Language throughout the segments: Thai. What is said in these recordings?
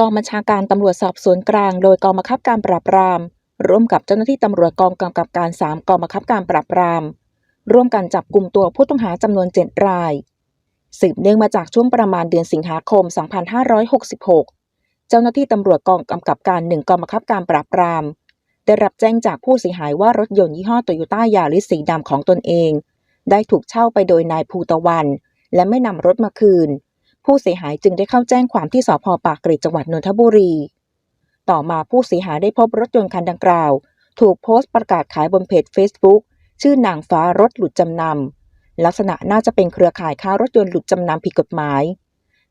กองบัญชาการตำรวจสอบสวนกลาง โดยกองบังคับการปราบปราม ร่วมกับเจ้าหน้าที่ตำรวจกองกำกับการ 3 กองบังคับการปราบปราม ร่วมกันจับกลุ่มตัวผู้ต้องหาจำนวน 7 ราย สืบเนื่องมาจากช่วงประมาณเดือนสิงหาคม 2566 เจ้าหน้าที่ตำรวจกองกำกับการ 1 กองบังคับการปราบปราม ได้รับแจ้งจากผู้เสียหายว่ารถยนต์ยี่ห้อโตโยต้ายาริสสีดำของตนเอง ได้ถูกเช่าไปโดยนายภูตะวัน และไม่นำรถมาคืน ผู้เสียหายจึงได้เข้าแจ้งความที่สพปากเกร็ดจังหวัดนนทบุรี ต่อมาผู้เสียหายได้พบรถยนต์คันดังกล่าว ถูกโพสต์ประกาศขายบนเพจ Facebook ชื่อนางฟ้ารถหลุดจำนำลักษณะน่าจะเป็นเครือข่ายค้ารถยนต์หลุดจำนำผิดกฎหมาย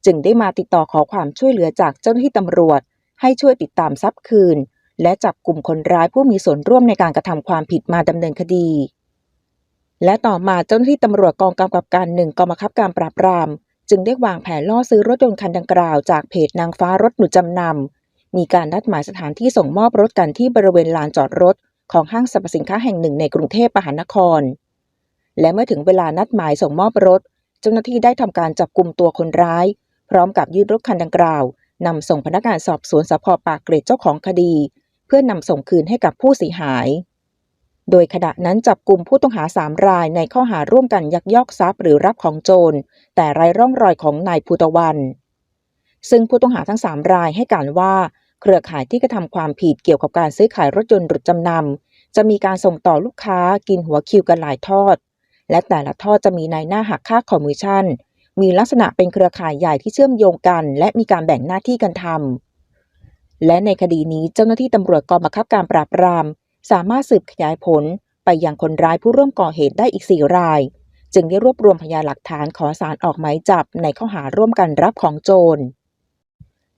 จึงได้มาติดต่อขอความช่วยเหลือจากเจ้าหน้าที่ตำรวจ ให้ช่วยติดตามทรัพย์คืน และจับกลุ่มคนร้ายผู้มีส่วนร่วมในการกระทำความผิดมาดำเนินคดี และต่อมาเจ้าหน้าที่ตำรวจกองกำกับการหนึ่งกองบังคับการปราบปราม จึงได้วางแผนล่อซื้อรถยนต์คันดังกล่าวจากเพจนางฟ้ารถหลุจำนำ มีการนัดหมายสถานที่ส่งมอบรถกันที่บริเวณลานจอดรถ ของห้างสรรพสินค้าแห่งหนึ่งในกรุงเทพมหานคร และเมื่อถึงเวลานัดหมายส่งมอบรถ เจ้าหน้าที่ได้ทำการจับกลุ่มตัวคนร้าย พร้อมกับยึดรถคันดังกล่าวนำส่งพนักงานสอบสวนสพปากเกร็ดเจ้าของคดี เพื่อนำส่งคืนให้กับผู้เสียหาย โดยขณะนั้นจับกลุ่มผู้ต้องหาสามรายในข้อหาร่วมกันยักยอกทรัพย์หรือรับของโจร แต่ไร้ร่องรอยของนายภูตะวัน ซึ่งผู้ต้องหาทั้งสามรายให้การว่า เครือข่ายที่กระทำความผิดเกี่ยวกับการซื้อขายรถยนต์หลุดจำนำจะมีการส่งต่อลูกค้ากินหัวคิวกันหลายทอด และแต่ละทอดจะมีนายหน้าหักค่าคอมมิชชั่น มีลักษณะเป็นเครือข่ายใหญ่ที่เชื่อมโยงกัน และมีการแบ่งหน้าที่กันทำและในคดีนี้เจ้าหน้าที่ตำรวจกองบังคับการปราบปราม สามารถสืบขยายผลไปยังคนร้ายผู้ร่วมก่อเหตุได้อีก 4 ราย จึงได้รวบรวมพยานหลักฐานขอสารออกหมายจับในข้อหาร่วมกันรับของโจร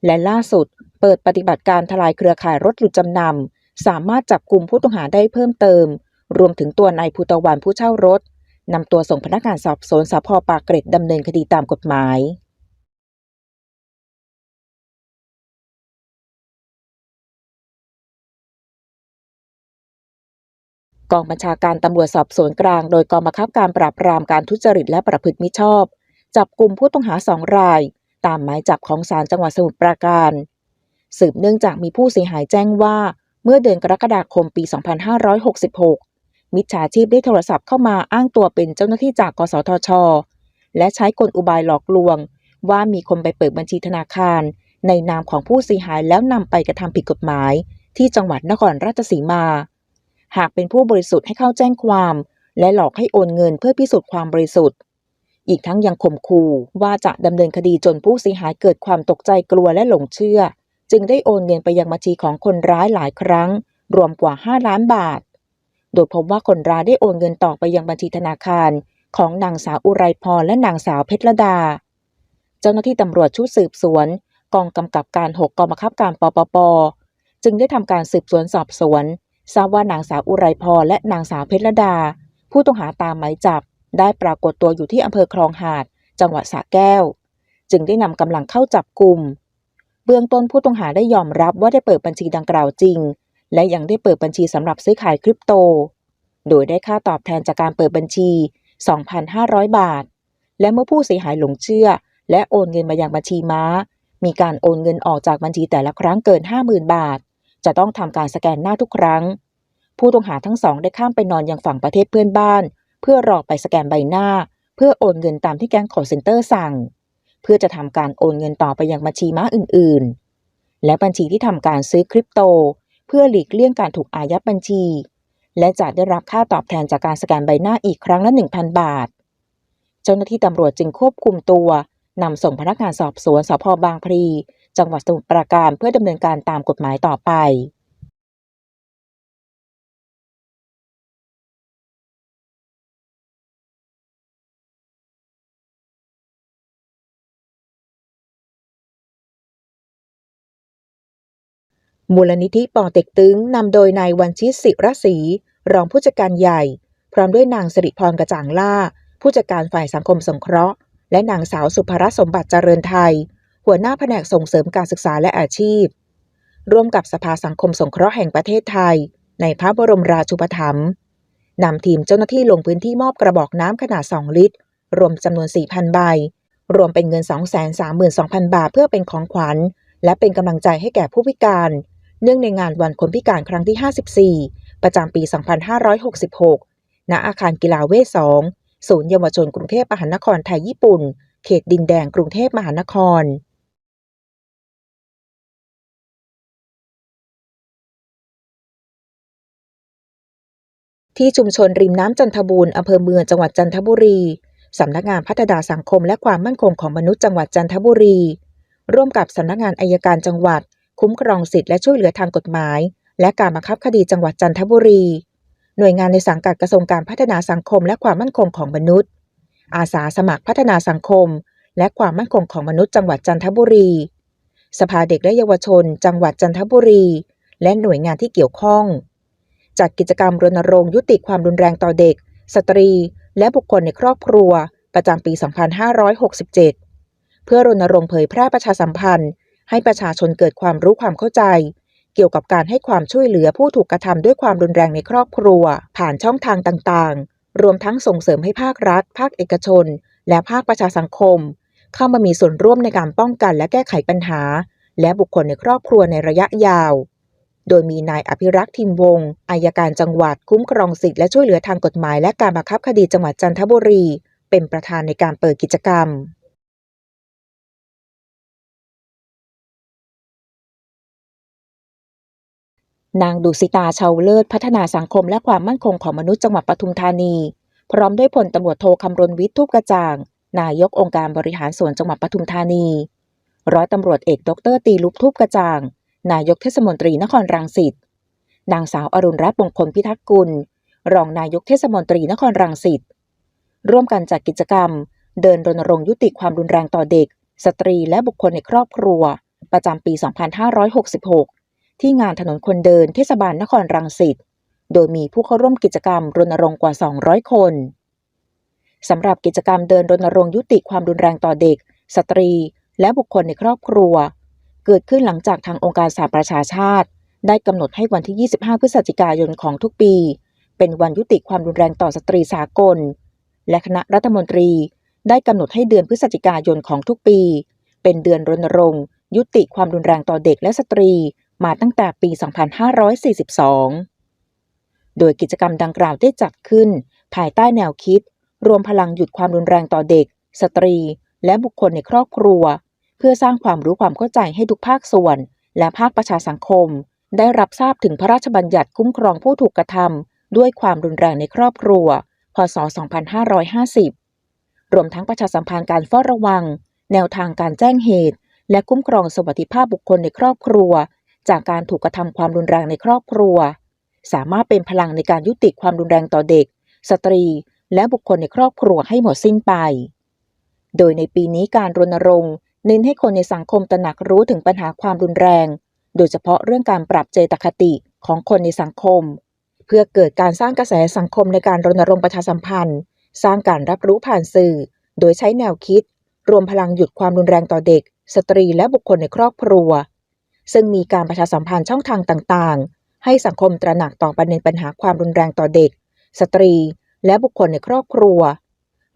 และล่าสุด เปิดปฏิบัติการทลายเครือข่ายรถหลุดจำนำสามารถจับกลุ่มผู้ต้องหาได้เพิ่มเติม รวมถึงตัวนายภูตะวันผู้เช่ารถนำตัวส่งพนักงานสอบสวนสพปากเกร็ดดำเนินคดีตามกฎหมาย กองบัญชาการตำรวจสอบสวนกลาง โดยกองบังคับการปราบปรามการทุจริตและประพฤติมิชอบ จับกลุ่มผู้ต้องหาสองราย ตามหมายจับของศาลจังหวัดสมุทรปราการ สืบเนื่องจากมีผู้เสียหายแจ้งว่า เมื่อเดือนกรกฎาคมปี 2566 มิจฉาชีพได้โทรศัพท์เข้ามาอ้างตัวเป็นเจ้าหน้าที่จากกสทช และใช้กลอุบายหลอกลวง ว่ามีคนไปเปิดบัญชีธนาคาร ในนามของผู้เสียหายแล้วนำไปกระทำผิดกฎหมาย ที่จังหวัดนครราชสีมา หากเป็นผู้บริสุทธิ์ให้เข้าแจ้งความ และหลอกให้โอนเงินเพื่อพิสูจน์ความบริสุทธิ์ อีกทั้งยังข่มขู่ว่าจะดำเนินคดีจนผู้เสียหายเกิดความตกใจกลัวและหลงเชื่อ จึงได้โอนเงินไปยังบัญชีของคนร้ายหลายครั้ง รวมกว่า 5 ล้านบาท โดยพบว่าคนร้ายได้โอนเงินต่อไปยังบัญชีธนาคาร ของนางสาวอุไรพรและนางสาวเพชรดา เจ้าหน้าที่ตำรวจชุดสืบสวนกองกำกับการ 6 กองบังคับการปปป จึงได้ทำการสืบสวนสอบสวน ทราบว่านางสาวอุไรพรและนางสาวเพชรดา ผู้ต้องหาตามหมายจับ ได้ปรากฏตัวอยู่ที่อำเภอคลองหาด จังหวัดสระแก้ว จึงได้นำกำลังเข้าจับกลุ่ม เบื้องต้นผู้ต้องหาได้ยอมรับว่าได้เปิดบัญชีดังกล่าวจริง และยังได้เปิดบัญชีสำหรับซื้อขายคริปโต โดยได้ค่าตอบแทนจากการเปิดบัญชี 2,500 บาท และเมื่อผู้เสียหายหลงเชื่อ และโอนเงินมายังบัญชีม้า มีการโอนเงินออกจากบัญชีแต่ละครั้งเกิน 50,000 บาท จะต้องทำการสแกนหน้าทุกครั้ง ผู้ต้องหาทั้งสองได้ข้ามไปนอนอยังฝั่งประเทศเพื่อนบ้าน เพื่อรอไปสแกนใบหน้า เพื่อโอนเงินตามที่แก๊งคอร์เซนเตอร์สั่ง เพื่อจะทำการโอนเงินต่อไปยังบัญชีม้าอื่นๆ และบัญชีที่ทำการซื้อคริปโต เพื่อหลีกเลี่ยงการถูกอายัดบัญชี และจะได้รับค่าตอบแทนจากการสแกนใบหน้าอีกครั้งละ 1,000 บาท เจ้าหน้าที่ตำรวจจึงควบคุมตัวนำส่งพนักงานสอบสวนสพบางพลี จังหวัดสมุทรปราการเพื่อดำเนินการตามกฎหมายต่อไปมูลนิธิป่อเต็กตึงนำโดยนายวันชิตศิรศรีรองผู้จัดการใหญ่ พร้อมด้วยนางสิริพรกระจ่างล่า ผู้จัดการฝ่ายสังคมสงเคราะห์ และนางสาวสุภรสมบัติเจริญไทย หัวหน้าแผนกส่งเสริมการศึกษาและอาชีพ ร่วมกับสภาสังคมสงเคราะห์แห่งประเทศไทย ในพระบรมราชูปถัมภ์นำทีมเจ้าหน้าที่ลงพื้นที่มอบกระบอกน้ำขนาด 2 ลิตร รวมจำนวน 4,000 ใบ รวมเป็นเงิน 232,000 บาทเพื่อเป็นของขวัญ และเป็นกำลังใจให้แก่ผู้พิการ เนื่องในงานวันคนพิการครั้งที่ 54 ประจำปี 2566 ณ อาคารกีฬาเวท2ศูนย์เยาวชนกรุงเทพมหานครไทยญี่ปุ่น เขตดินแดงกรุงเทพมหานคร ที่ชุมชนริมน้ำจันทบูรณ์อำเภอเมืองจังหวัดจันทบุรีสำนักงานพัฒนาสังคมและความมั่นคงของมนุษย์จังหวัดจันทบุรี ร่วมกับสำนักงานอายการจังหวัด คุ้มครองสิทธิและช่วยเหลือทางกฎหมาย และการบังคับคดีจังหวัดจันทบุรี หน่วยงานในสังกัดกระทรวงการพัฒนาสังคมและความมั่นคงของมนุษย์ อาสาสมัครพัฒนาสังคม และความมั่นคงของมนุษย์จังหวัดจันทบุรี สภาเด็กและเยาวชน จังหวัดจันทบุรี และหน่วยงานที่เกี่ยวข้อง จัดกิจกรรมรณรงค์ยุติความรุนแรงต่อเด็ก สตรี และบุคคลในครอบครัว ประจำปี 2567 เพื่อรณรงค์เผยแพร่ประชาสัมพันธ์ ให้ประชาชนเกิดความรู้ความเข้าใจ เกี่ยวกับการให้ความช่วยเหลือผู้ถูกกระทำด้วยความรุนแรงในครอบครัว ผ่านช่องทางต่างๆ รวมทั้งส่งเสริมให้ภาครัฐ ภาคเอกชน และภาคประชาสังคม เข้ามามีส่วนร่วมในการป้องกันและแก้ไขปัญหา และบุคคลในครอบครัวในระยะยาว โดยมีนายอภิรักษ์ทิมวงศ์อายการจังหวัดคุ้มครองสิทธิและช่วยเหลือทางกฎหมายและการบังคับคดีจังหวัดจันทบุรี เป็นประธานในการเปิดกิจกรรมนางดุสิตาชาวเลิศพัฒนาสังคมและความมั่นคงของมนุษย์จังหวัดปทุมธานี พร้อมด้วยพลตำรวจโทคำรณวิทย์ทูปกระจ่าง นายกองค์การบริหารส่วนจังหวัดปทุมธานี ร้อยตำรวจเอกดรตีลุปทูปกระจ่าง นายกเทศมนตรีนครรังสิต นางสาวอรุณรัตน์มงคลพิทักษ์กุล รองนายกเทศมนตรีนครรังสิต ร่วมกันจัดกิจกรรม เดินรณรงค์ยุติความรุนแรงต่อเด็ก สตรีและบุคคลในครอบครัว ประจำปี 2566 ที่งานถนนคนเดินเทศบาลนครรังสิต โดยมีผู้เข้าร่วมกิจกรรมรณรงค์กว่า 200 คนสำหรับกิจกรรมเดินรณรงค์ยุติความรุนแรงต่อเด็ก สตรี และบุคคลในครอบครัว เกิดขึ้นหลังจากทางองค์การสหประชาชาติ ได้กำหนดให้วันที่ 25 พฤศจิกายนของทุกปี เป็นวันยุติความรุนแรงต่อสตรีสากล และคณะรัฐมนตรีได้กำหนดให้เดือนพฤศจิกายนของทุกปี เป็นเดือนรณรงค์ ยุติความรุนแรงต่อเด็กและสตรีมาตั้งแต่ปี 2542 โดยกิจกรรมดังกล่าวได้จัดขึ้น ภายใต้แนวคิด รวมพลังหยุดความรุนแรงต่อเด็ก สตรี และบุคคลในครอบครัว เพื่อสร้างความรู้ความเข้าใจให้ทุกภาคส่วน และภาคประชาสังคม ได้รับทราบถึงพระราชบัญญัติคุ้มครองผู้ถูกกระทำด้วยความรุนแรงในครอบครัว พศ 2550 รวมทั้งประชาสัมพันธ์การเฝ้าระวัง แนวทางการแจ้งเหตุ และคุ้มครองสวัสดิภาพบุคคลในครอบครัว จากการถูกกระทำความรุนแรงในครอบครัว สามารถเป็นพลังในการยุติความรุนแรงต่อเด็ก สตรี และบุคคลในครอบครัวให้หมดสิ้นไป โดยในปีนี้การรณรงค์ เน้นให้คนในสังคมตระหนักรู้ถึงปัญหาความรุนแรง โดยเฉพาะเรื่องการปรับเจตคติของคนในสังคม เพื่อเกิดการสร้างกระแสสังคมในการรณรงค์ประชาสัมพันธ์ สร้างการรับรู้ผ่านสื่อ โดยใช้แนวคิด รวมพลังหยุดความรุนแรงต่อเด็ก สตรีและบุคคลในครอบครัว ซึ่งมีการประชาสัมพันธ์ช่องทางต่างๆ ให้สังคมตระหนักต่อประเด็นปัญหาความรุนแรงต่อเด็ก สตรี และบุคคลในครอบครัว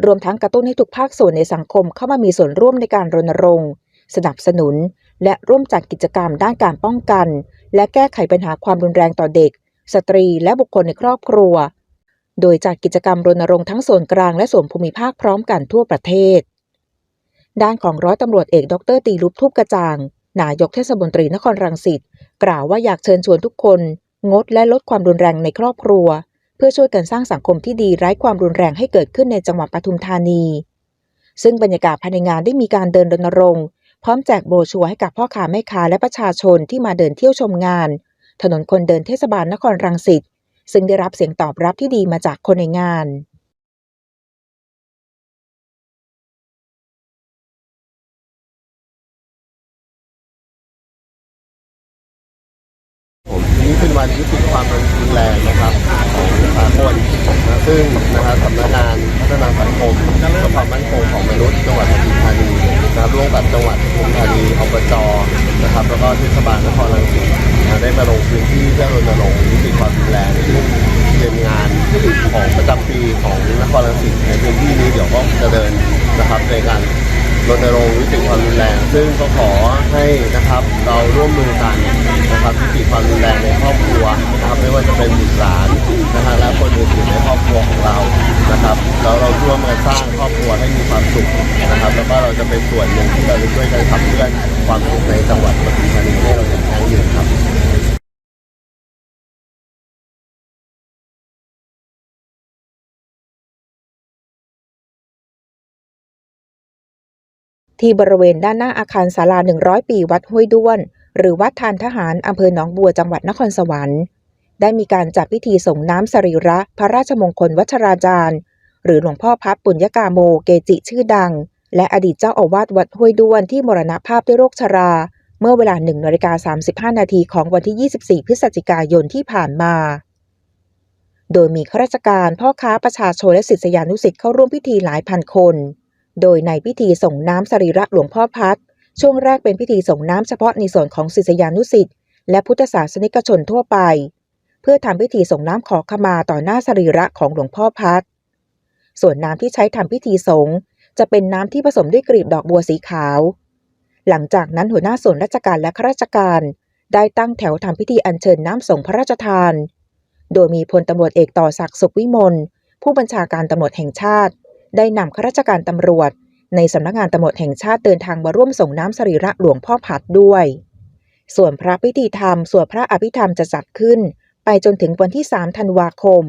รวมทั้งกระตุ้นให้ทุกภาคส่วนในสังคมเข้ามามีส่วนร่วมในการรณรงค์ สนับสนุน และร่วมจัดกิจกรรมด้านการป้องกัน และแก้ไขปัญหาความรุนแรงต่อเด็ก สตรีและบุคคลในครอบครัว โดยจัดกิจกรรมรณรงค์ทั้งส่วนกลางและส่วนภูมิภาคพร้อมกันทั่วประเทศ ด้านของร้อยตำรวจเอกดรตีลุปทูปกระจ่างนายกเทศมนตรีนครรังสิตกล่าวว่าอยากเชิญชวนทุกคน งดและลดความรุนแรงในครอบครัว พื่อช่วยกันสร้างสังคมที่ดีไร้ความรุนแรงให้เกิดขึ้นในจังหวัดปทุมธานี ซึ่งบรรยากาศภายในงานได้มีการเดินรณรงค์พร้อมแจกโบรชัวร์ให้กับพ่อค้าแม่ค้าและประชาชนที่มาเดินเที่ยวชมงาน ถนนคนเดินเทศบาลนครรังสิตซึ่งได้รับเสียงตอบรับที่ดีมาจากคนในงาน เป็นวันยุติความรุนแรงนะครับของสากลนะซึ่งนะครับสำนักงานพัฒนาสังคมและความมั่นคงของมนุษย์จังหวัดปทุมธานีนะครับร่วมกับจังหวัดปทุมธานีอบจนะครับ แล้วก็เทศบาลนครรังสิตนะได้มาลงพื้นที่เพื่อรณรงค์ยุติความรุนแรงซึ่งเป็นงานของประจำปีของนครรังสิตในพื้นที่นี้เดี๋ยวก็จะเดินนะครับในการ รณรงค์ยุติความรุนแรง ซึ่งก็ขอให้นะครับเราร่วมมือกันนะครับยุติความรุนแรงในครอบครัวนะครับไม่ว่าจะเป็นบุตรหลานนะฮะและคนอื่นๆในครอบครัวของเรานะครับแล้วเราร่วมกันสร้างครอบครัวให้มีความสุขนะครับ แล้วก็เราจะเป็นส่วนหนึ่งที่เราจะช่วยกันขับเคลื่อนความสุขในจังหวัดปทุมธานีให้เราอย่างยั่งยืนครับ ที่บริเวณด้านหน้าอาคารศาลา 100 ปีวัดห้วยด้วน หรือวัดทานทหารอำเภอหนองบัวจังหวัดนครสวรรค์ ได้มีการจัดพิธีส่งน้ำสรีระพระราชมงคลวัชราจารย์ หรือหลวงพ่อพับปุญญกาโมเกจิชื่อดัง และอดีตเจ้าอาวาสวัดห้วยด้วนที่มรณภาพด้วยโรคชรา เมื่อเวลา1นาฬิกา35 นาทีของวันที่ 24 พฤศจิกายนที่ผ่านมาโดยมีข้าราชการ พ่อค้าประชาชนและศิษยานุศิษย์เข้าร่วมพิธีหลายพันคน โดยในพิธีส่งน้ำสรีระหลวงพ่อพัดช่วงแรกเป็นพิธีส่งน้ำเฉพาะในส่วนของศิษยานุศิษย์และพุทธศาสนิกชนทั่วไป เพื่อทำพิธีส่งน้ำขอขมาต่อหน้าสรีระของหลวงพ่อพัดส่วนน้ำที่ใช้ทำพิธีสงฆ์จะเป็นน้ำที่ผสมด้วยกลีบดอกบัวสีขาว หลังจากนั้นหัวหน้าส่วนราชการและข้าราชการ ได้ตั้งแถวทำพิธีอัญเชิญน้ำสงฆ์พระราชทาน โดยมีพลตำรวจเอกต่อศักดิ์สุขวิมลผู้บัญชาการตำรวจแห่งชาติ ได้นำข้าราชการตำรวจ ในสำนักงานตำรวจแห่งชาติเดินทางมาร่วมส่งน้ำสรีระหลวงพ่อพัดด้วย ส่วนพระพิธีธรรมสวดพระอภิธรรมจะจัดขึ้น ไปจนถึงวันที่ 3 ธันวาคม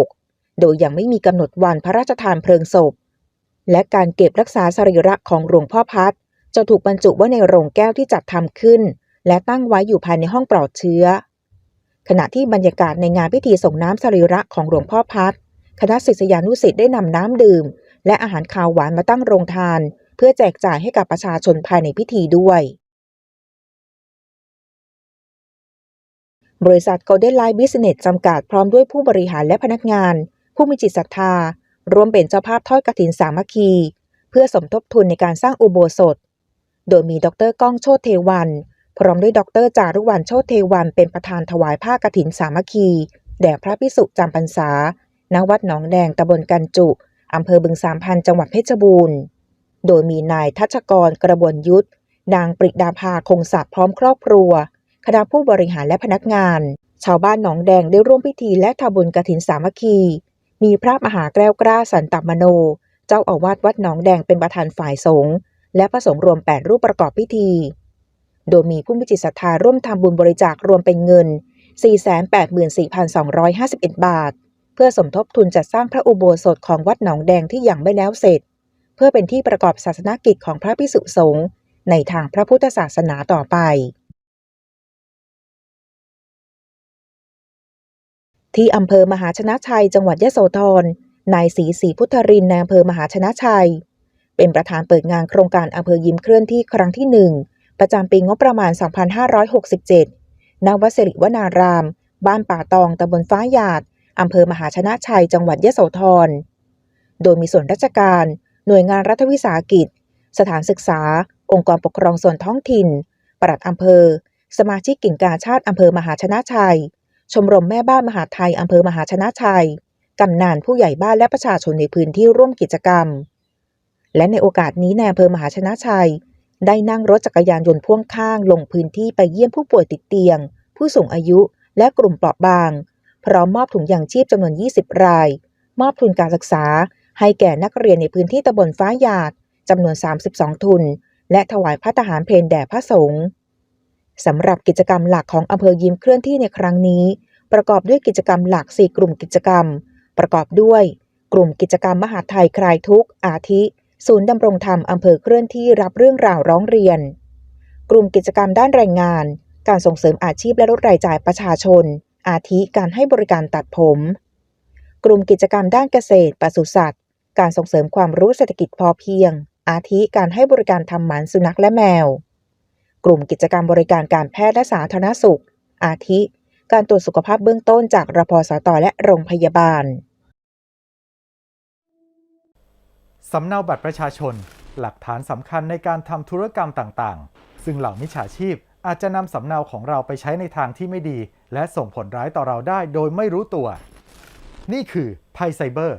2566 โดยยังไม่มีกำหนดวันพระราชทานเพลิงศพ และการเก็บรักษาสรีระของหลวงพ่อพัดจะถูกบรรจุไว้ในโรงแก้วที่จัดทำขึ้น และตั้งไว้อยู่ภายในห้องปลอดเชื้อ ขณะที่บรรยากาศในงานพิธีส่งน้ำสรีระของหลวงพ่อพัด คณะศิษยานุศิษย์ได้นำน้ำดื่ม และอาหารคาวหวานมาตั้งโรงทาน เพื่อแจกจ่ายให้กับประชาชนภายในพิธีด้วย บริษัท Golden Light Business จำกัดพร้อมด้วยผู้บริหารและพนักงาน ผู้มีจิตศรัทธาร่วมเป็นเจ้าภาพทอดกฐินสามัคคี เพื่อสมทบทุนในการสร้างอุโบสถ โดยมีดรก้องโชติเทวัน พร้อมด้วยดรจารุวรรณโชติเทวันเป็นประธานถวายผ้ากฐินสามัคคี แด่พระพิสุจำพรรษา ณวัดหนองแดงตำบลกันจุ อำเภอบึงสามพันจังหวัดเพชรบูรณ์ โดยมีนายทัชกรกระบวนยุทธ นางปริดาภาคงศักดิ์พร้อมครอบครัว คณะผู้บริหารและพนักงาน ชาวบ้านหนองแดงได้ร่วมพิธีและทำบุญกฐินสามัคคี มีพระมหาแก้วกล้าสันตมโน เจ้าอาวาสวัดหนองแดงเป็นประธานฝ่ายสงฆ์และพระสงฆ์รวม 8 รูปประกอบพิธี โดยมีผู้มีจิตศรัทธาร่วมทำบุญบริจาครวมเป็นเงิน 484,251 บาท พื่อสมทบทุนจัดสร้างพระอุโบสถของวัดหนองแดงที่ยังไม่แล้วเสร็จ เพื่อเป็นที่ประกอบศาสนกิจของพระพิสุสงฆ์ในทางพระพุทธศาสนาต่อไป ที่อำเภอมหาชนะชัย จังหวัดยะโสธรนายศรีศรีพุทธรินในอำเภอมหาชนะชัย เป็นประธานเปิดงานโครงการอำเภอยิ้มเคลื่อนที่ครั้งที่หนึ่งประจำปีงบประมาณ 2567ณวัดสิริวนาราม บ้านป่าตองตำบลฟ้าหยาด อำเภอมหาชนะชัย จังหวัดยะโสธร โดยมีส่วนราชการ หน่วยงานรัฐวิสาหกิจ สถานศึกษา องค์กรปกครองส่วนท้องถิ่น ปลัดอำเภอ สมาชิกกิ่งกาชาติอำเภอมหาชนะชัย ชมรมแม่บ้านมหาไทยอำเภอมหาชนะชัย กำนันผู้ใหญ่บ้านและประชาชนในพื้นที่ร่วมกิจกรรม และในโอกาสนี้ในอำเภอมหาชนะชัย ได้นั่งรถจักรยานยนต์พ่วงข้างลงพื้นที่ไปเยี่ยมผู้ป่วยติดเตียง ผู้สูงอายุและกลุ่มเปราะบาง พร้อมมอบถุงยางชีพจำนวน 20 ราย มอบทุนการศึกษา ให้แก่นักเรียนในพื้นที่ตำบลฟ้าหยาดจำนวน 32 ทุน และถวายพระทหารเพลแด่พระสงฆ์สำหรับกิจกรรมหลักของอำเภอยิ้มเคลื่อนที่ในครั้งนี้ ประกอบด้วยกิจกรรมหลัก 4 กลุ่มกิจกรรม ประกอบด้วย กลุ่มกิจกรรมมหาไทยคลายทุกข์อาทิ ศูนย์ดำรงธรรมอำเภอเคลื่อนที่รับเรื่องราวร้องเรียน กลุ่มกิจกรรมด้านแรงงาน การส่งเสริมอาชีพและลดรายจ่ายประชาชน อาทิการให้บริการตัดผม กลุ่มกิจกรรมด้านเกษตรปศุสัตว์ การส่งเสริมความรู้เศรษฐกิจพอเพียง อาทิการให้บริการทำหมันสุนัขและแมว กลุ่มกิจกรรมบริการการแพทย์และสาธารณสุข อาทิ การตรวจสุขภาพเบื้องต้นจากรพสตและโรงพยาบาลสำเนาบัตรประชาชน หลักฐานสำคัญในการทำธุรกรรมต่างๆ ซึ่งเหล่ามิจฉาชีพ อาจจะนำสำเนาของเราไปใช้ในทางที่ไม่ดี และส่งผลร้ายต่อเราได้โดยไม่รู้ตัว นี่คือภัยไซเบอร์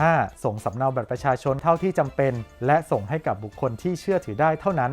5. ส่งสำเนาบัตรประชาชนเท่าที่จำเป็น และส่งให้กับบุคคลที่เชื่อถือได้เท่านั้น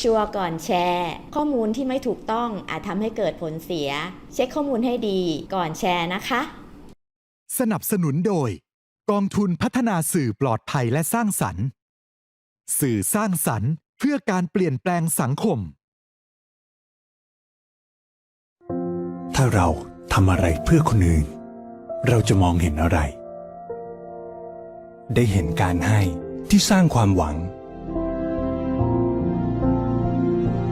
ชัวร์ก่อนแชร์ ข้อมูลที่ไม่ถูกต้องอาจทำให้เกิดผลเสีย เช็คข้อมูลให้ดีก่อนแชร์นะคะ สนับสนุนโดย กองทุนพัฒนาสื่อปลอดภัยและสร้างสรรค์ สื่อสร้างสรรค์ เพื่อการเปลี่ยนแปลงสังคม ถ้าเราทำอะไรเพื่อคนอื่น เราจะมองเห็นอะไร ได้เห็นการให้ที่สร้างความหวัง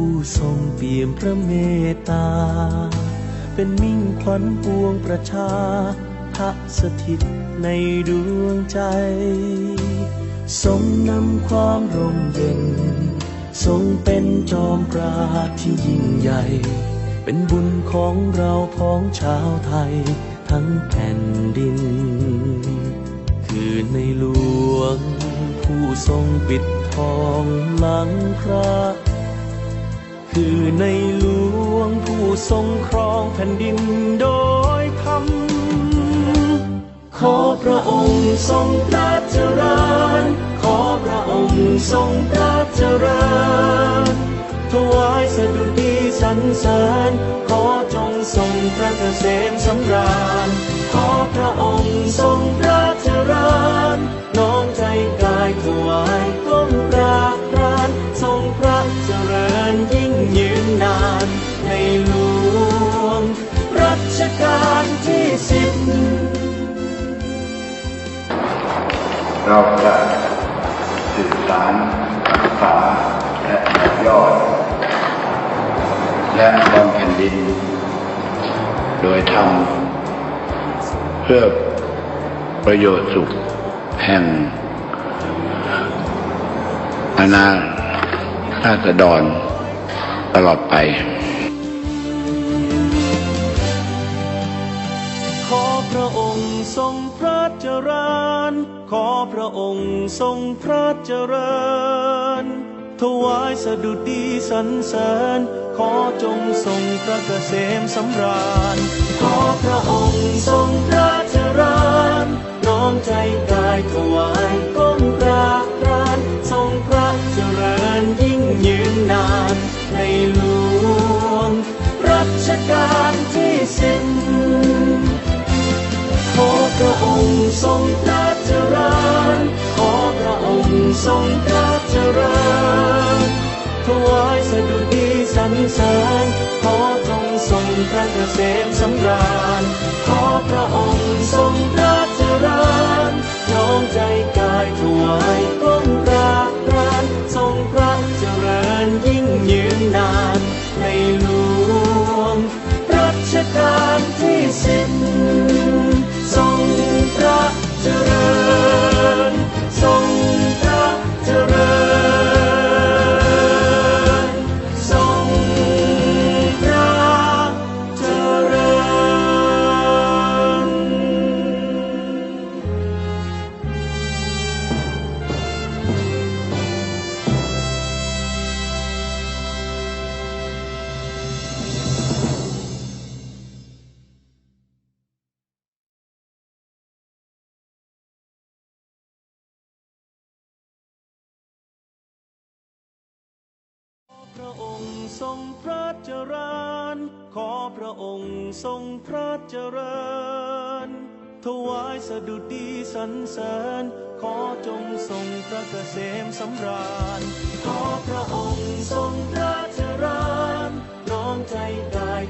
ผู้ทรงเปี่ยมพระเมตตา เป็นมิ่งขวัญปวงประชาพระสถิตในดวงใจ ทรงนำความร่มเย็น ทรงเป็นจอมปราดที่ยิ่งใหญ่ เป็นบุญของเราพ้องชาวไทยทั้งแผ่นดิน คือในหลวงผู้ทรงปิดทองหลังพระ คือในหลวงผู้ทรงครองแผ่นดินโดยธรรม ขอพระองค์ทรงพระเจริญ ขอพระองค์ทรงพระเจริญ ถวายสดุดีสรรเสริญ ขอจงทรงพระเกษมสำราญ ขอพระองค์ทรงพระเจริญ น้อมใจกายถวายก้มกราบกรา นานในหลวง รัชกาลที่สิบเราจะสืบสารรักษาและต่อยอด และบำแผ่นดิน โดยทำเพื่อประโยชน์สุขแห่งอาณาราษฎร ตลอดไป ขอพระองค์ทรงพระเจริญ ขอพระองค์ทรงพระเจริญ ถวายสดุดีสรรเสริญ ขอจงทรงพระเกษมสำราญขอ กาลที่สิบขอพระองค์ทรงพระเจริญขอพระองค์ทรงพระเจริญถวายสดุดีสรรเสริญขอจงทรงพระเกษมสำราญขอพระองค์ทรงพระเจริญน้อมใจกายถวาย ทรงพระเจริญ ถวายสดุดีสรรเสริญ ขอจงทรงพระเกษมสำราญ ขอพระองค์ทรงพระเจริญ น้อมใจกาย